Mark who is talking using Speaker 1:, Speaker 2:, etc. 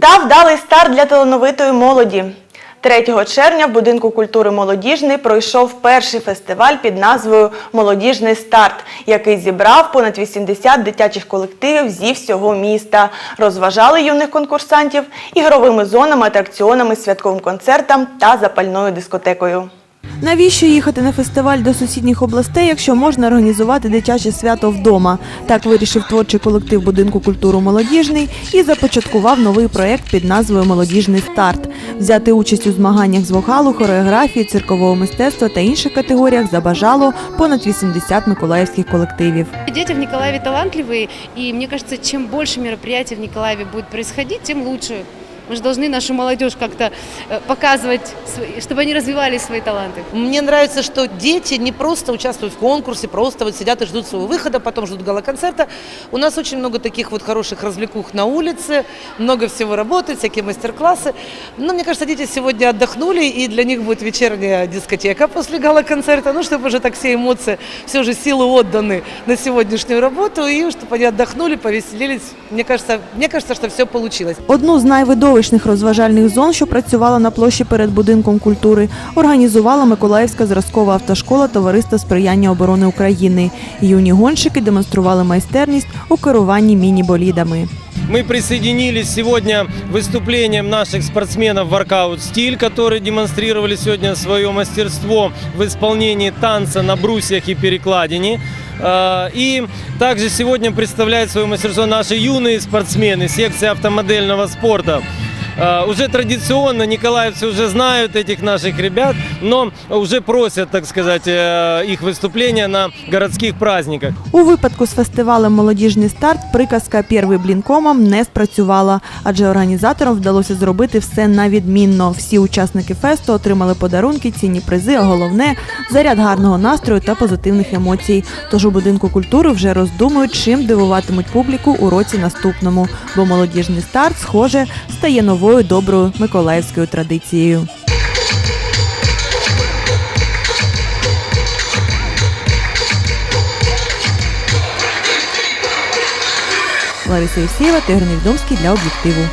Speaker 1: Та вдалий старт для талановитої молоді. 3 червня в будинку культури молодіжний пройшов перший фестиваль під назвою Молодіжний старт, який зібрав понад 80 дитячих колективів зі всього міста. Розважали юних конкурсантів ігровими зонами, атракціонами, святковим концертом та запальною дискотекою. Навіщо їхати на фестиваль до сусідніх областей, якщо можна організувати дитяче свято вдома? Так вирішив творчий колектив будинку культури молодіжний і започаткував новий проєкт під назвою Молодіжний старт. Взяти участь у змаганнях з вокалу, хореографії, циркового мистецтва та інших категоріях забажало понад 80 миколаївських колективів.
Speaker 2: Дети в Николаеве талантливые, и мне кажется, чем больше мероприятий в Николаеве будет происходить, тем лучше. Мы же должны нашу молодежь как-то э, показывать, свои- чтобы они развивали свои таланты.
Speaker 3: Мне нравится, что дети не просто участвуют в конкурсе, просто вот сидят и ждут своего выхода, потом ждут гала-концерта. У нас очень много таких вот хороших развлекух на улице, много всего работает, всякие мастер-классы. Но мне кажется, дети сегодня отдохнули, и для них будет вечерняя дискотека после гала-концерта, ну, чтобы уже так все эмоции, все же силы отданы на сегодняшнюю работу, и чтобы они отдохнули, повеселились. Мне кажется, мне кажется, что все получилось.
Speaker 1: Одну з найвидовищних розважальних зон, що працювала на площі перед будинком культури, організувала Миколаївська зразкова автошкола Товариства сприяння оборони України. Юні гонщики демонстрували майстерність у керуванні міні-болідами.
Speaker 4: Мы присоединились сегодня выступлением наших спортсменов «Воркаут Стиль», которые демонстрировали сегодня свое мастерство в исполнении танца на брусьях и перекладине. Э, И также сегодня представляют свое мастерство наши юные спортсмены секции автомодельного спорта. Э, Уже традиционно николаевцы уже знают этих наших ребят, но уже просят, так сказать, э, их выступления на городских праздниках.
Speaker 1: У випадку з фестивалем Молодіжний старт приказка «Первий блін комом» не спрацювала, адже організаторам вдалося зробити все на відмінно. Всі учасники фесту отримали подарунки, цінні призи, а головне заряд гарного настрою та позитивних емоцій. Тож у будинку культури вже роздумують, чим дивуватимуть публіку у році наступному, бо молодіжний старт, схоже, стає новою доброю миколаївською традицією. Лариса Євсеєва, Тигр Невідомський для об'єктиву.